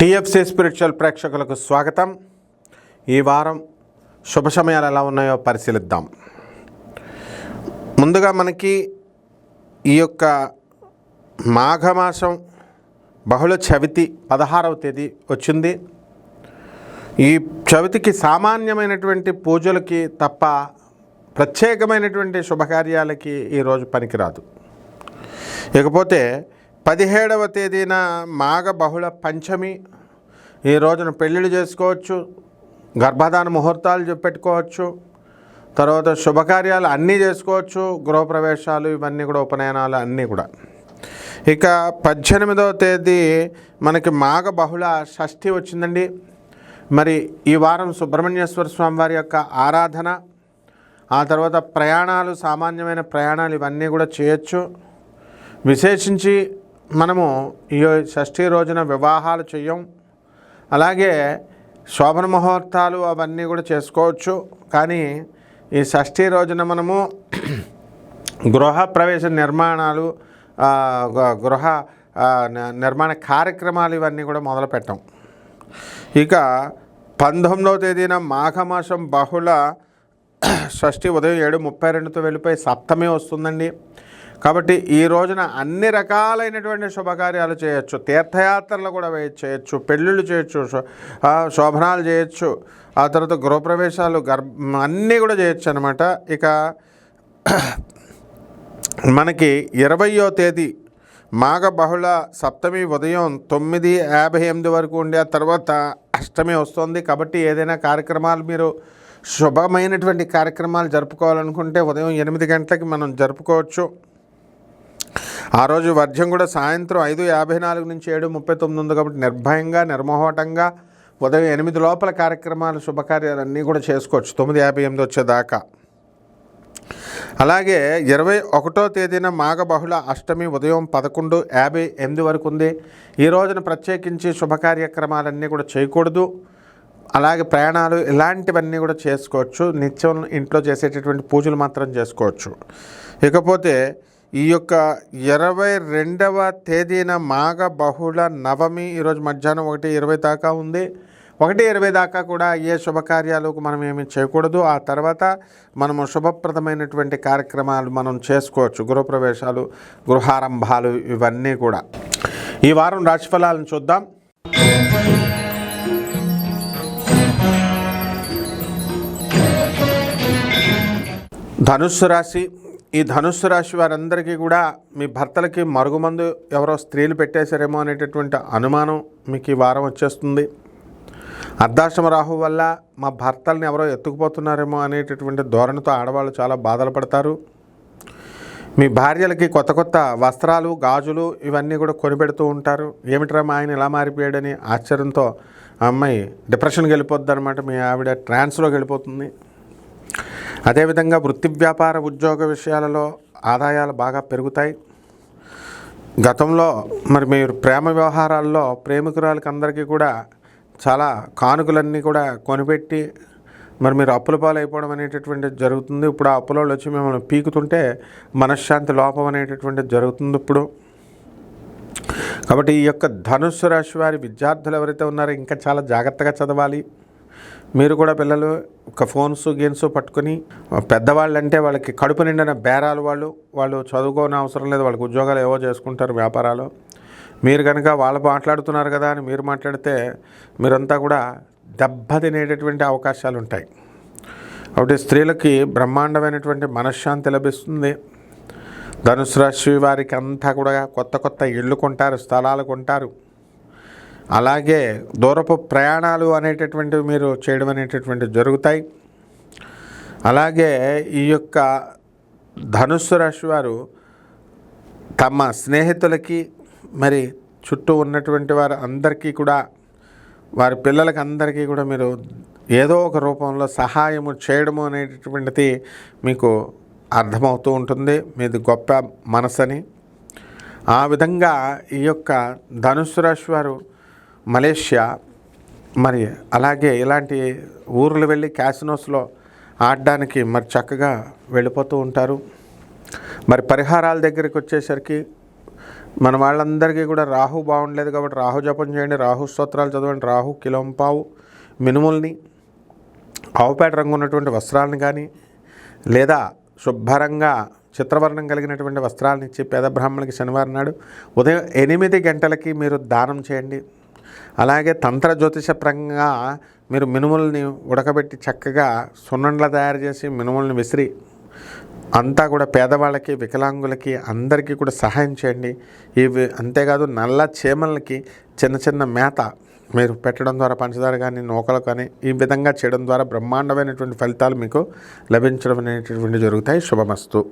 TFC spiritual ప్రేక్షకులకు స్వాగతం. ఈ వారం శుభ సమయాలు ఎలా ఉన్నాయో పరిశీలిద్దాం. ముందుగా మనకి ఈ యొక్క మాఘమాసం బహుళ చవితి పదహారవ తేదీ వచ్చింది. ఈ చవితికి సామాన్యమైనటువంటి పూజలకి తప్ప ప్రత్యేకమైనటువంటి శుభకార్యాలకి ఈరోజు పనికిరాదు. ఇకపోతే పదిహేడవ తేదీన మాఘ బహుళ పంచమి. ఈ రోజున పెళ్ళిళ్ళు చేసుకోవచ్చు గర్భధాన ముహూర్తాలు పెట్టుకోవచ్చు తర్వాత శుభకార్యాలు అన్నీ చేసుకోవచ్చు గృహప్రవేశాలు ఇవన్నీ కూడా ఉపనయనాలు అన్నీ కూడా. ఇక పద్దెనిమిదవ తేదీ మనకి మాఘ బహుళ షష్ఠి వచ్చిందండి. మరి ఈ వారం సుబ్రహ్మణ్యేశ్వర స్వామి వారి యొక్క ఆరాధన ఆ తర్వాత ప్రయాణాలు సామాన్యమైన ప్రయాణాలు ఇవన్నీ కూడా చేయొచ్చు. విశేషించి మనము ఈ షష్ఠి రోజున వివాహాలు చెయ్యం. అలాగే శోభన ముహూర్తాలు అవన్నీ కూడా చేసుకోవచ్చు. కానీ ఈ షష్ఠి రోజున మనము గృహ ప్రవేశ నిర్మాణాలు గృహ నిర్మాణ కార్యక్రమాలు ఇవన్నీ కూడా మొదలు పెట్టాం. ఇక పంతొమ్మిదవ తేదీన మాఘమాసం బహుళ షష్ఠి ఉదయం ఏడు ముప్పై రెండుతో వెళ్ళిపోయి సప్తమి వస్తుందండి. కాబట్టి ఈ రోజున అన్ని రకాలైనటువంటి శుభకార్యాలు చేయొచ్చు. తీర్థయాత్రలు కూడా చేయొచ్చు. పెళ్ళిళ్ళు చేయొచ్చు. శోభనాలు చేయొచ్చు. ఆ తర్వాత గృహప్రవేశాలు గర్భ అన్నీ కూడా చేయొచ్చు అనమాట ఇక మనకి ఇరవయో తేదీ మాఘ బహుళ సప్తమి ఉదయం తొమ్మిది యాభై ఎనిమిది వరకు ఉండే ఆ తర్వాత అష్టమి వస్తుంది. కాబట్టి ఏదైనా కార్యక్రమాలు మీరు శుభమైనటువంటి కార్యక్రమాలు జరుపుకోవాలనుకుంటే ఉదయం ఎనిమిది గంటలకి మనం జరుపుకోవచ్చు. ఆ రోజు వర్జ్యం కూడా సాయంత్రం ఐదు యాభై నాలుగు నుంచి ఏడు ముప్పై తొమ్మిది ఉంది కాబట్టి నిర్భయంగా నిర్మోహటంగా ఉదయం ఎనిమిది లోపల కార్యక్రమాలు శుభకార్యాలన్నీ కూడా చేసుకోవచ్చు. తొమ్మిది యాభై ఎనిమిది వచ్చేదాకా. అలాగే ఇరవై ఒకటో తేదీన మాఘ బహుళ అష్టమి ఉదయం పదకొండు యాభై ఎనిమిది వరకు ఉంది. ఈ రోజున ప్రత్యేకించి శుభ కార్యక్రమాలన్నీ కూడా చేయకూడదు. అలాగే ప్రయాణాలు ఇలాంటివన్నీ కూడా చేసుకోవచ్చు. నిత్యం ఇంట్లో చేసేటటువంటి పూజలు మాత్రం చేసుకోవచ్చు. ఇకపోతే ఈ యొక్క ఇరవై రెండవ తేదీన మాఘ బహుళ నవమి ఈరోజు మధ్యాహ్నం ఒకటి ఇరవై దాకా ఉంది. ఒకటి ఇరవై దాకా కూడా ఏ శుభకార్యాలకు మనం ఏమి చేయకూడదు. ఆ తర్వాత మనము శుభప్రదమైనటువంటి కార్యక్రమాలు మనం చేసుకోవచ్చు. గృహప్రవేశాలు గృహారంభాలు ఇవన్నీ కూడా. ఈ వారం రాశిఫలాలను చూద్దాం. ధనుస్సు రాశి ఈ ధనుస్సు రాశి వారందరికీ కూడా మీ భర్తలకి మరుగుమందు ఎవరో స్త్రీలు పెట్టేశారేమో అనేటటువంటి అనుమానం మీకు ఈ వారం వచ్చేస్తుంది. అర్ధాశ్రమ రాహు వల్ల మా భర్తల్ని ఎవరో ఎత్తుకుపోతున్నారేమో అనేటటువంటి ధోరణితో ఆడవాళ్ళు చాలా బాధలు పడతారు. మీ భార్యలకి కొత్త కొత్త వస్త్రాలు గాజులు ఇవన్నీ కూడా కొనిపెడుతూ ఉంటారు. ఏమిట్రా మా ఆయన ఇలా మారిపోయాడని ఆశ్చర్యంతో అమ్మాయి డిప్రెషన్కి వెళ్ళిపోద్ది అనమాట మీ ఆవిడ ట్రాన్స్లోకి వెళ్ళిపోతుంది. అదేవిధంగా వృత్తి వ్యాపార ఉద్యోగ విషయాలలో ఆదాయాలు బాగా పెరుగుతాయి. గతంలో మరి మీరు ప్రేమ వ్యవహారాల్లో ప్రేమికురాలకి అందరికీ కూడా చాలా కానుకలన్నీ కూడా కొనిపెట్టి మరి మీరు అప్పుల పాలు అయిపోవడం అనేటటువంటిది జరుగుతుంది. ఇప్పుడు ఆ అప్పుల వాళ్ళు వచ్చి మిమ్మల్ని పీకుతుంటే మనశ్శాంతి లోపం అనేటటువంటిది జరుగుతుంది ఇప్పుడు. కాబట్టి ఈ యొక్క ధనుస్సు రాశి వారి విద్యార్థులు ఎవరైతే ఉన్నారో ఇంకా చాలా జాగ్రత్తగా చదవాలి. మీరు కూడా పిల్లలు ఒక ఫోన్స్ గేమ్స్ పట్టుకొని పెద్దవాళ్ళు అంటే వాళ్ళకి కడుపు నిండిన బేరాలు వాళ్ళు వాళ్ళు చదువుకోని అవసరం లేదు వాళ్ళకి ఉద్యోగాలు ఏవో చేసుకుంటారు వ్యాపారాలు. మీరు కనుక వాళ్ళు మాట్లాడుతున్నారు కదా అని మీరు మాట్లాడితే మీరంతా కూడా దెబ్బ తినేటటువంటి అవకాశాలు ఉంటాయి. కాబట్టి స్త్రీలకి బ్రహ్మాండమైనటువంటి మనశ్శాంతి లభిస్తుంది. ధనుసు రాశి వారికి అంతా కూడా కొత్త కొత్త ఇళ్ళు కొంటారు స్థలాలు కొంటారు. అలాగే దూరపు ప్రయాణాలు అనేటటువంటివి మీరు చేయడం అనేటటువంటివి జరుగుతాయి. అలాగే ఈ యొక్క ధనుస్సు రాశి వారు తమ స్నేహితులకి మరి చుట్టూ ఉన్నటువంటి వారు అందరికీ కూడా వారి పిల్లలకి అందరికీ కూడా మీరు ఏదో ఒక రూపంలో సహాయము చేయడము అనేటటువంటిది మీకు అర్థమవుతూ ఉంటుంది. మీది గొప్ప మనసని. ఆ విధంగా ఈ యొక్క ధనుసు రాశి వారు మలేషియా మరి అలాగే ఇలాంటి ఊర్లు వెళ్ళి క్యాసినోస్లో ఆడడానికి మరి చక్కగా వెళ్ళిపోతూ ఉంటారు. మరి పరిహారాల దగ్గరికి వచ్చేసరికి మన వాళ్ళందరికీ కూడా రాహు బాగుండలేదు కాబట్టి రాహు జపం చేయండి రాహు స్తోత్రాలు చదవండి రాహు కిలోంపావు మినుముల్ని ఆవుపేట రంగు ఉన్నటువంటి వస్త్రాలను కానీ లేదా శుభ్రంగా చిత్రవర్ణం కలిగినటువంటి వస్త్రాలను ఇచ్చి పేద బ్రాహ్మణులకి శనివారం నాడు ఉదయం ఎనిమిది గంటలకి మీరు దానం చేయండి. అలాగే తంత్ర జ్యోతిషపరంగా మీరు మినుముల్ని ఉడకబెట్టి చక్కగా సున్నండ్ల తయారు చేసి మినుముల్ని విసిరి అంతా కూడా పేదవాళ్ళకి వికలాంగులకి అందరికీ కూడా సహాయం చేయండి. ఇవి అంతేకాదు నల్ల చీమలకి చిన్న చిన్న మేత మీరు పెట్టడం ద్వారా పంచదార కానీ నూకలు కానీ ఈ విధంగా చేయడం ద్వారా బ్రహ్మాండమైనటువంటి ఫలితాలు మీకు లభించడం అనేటటువంటి జరుగుతాయి. శుభమస్తు.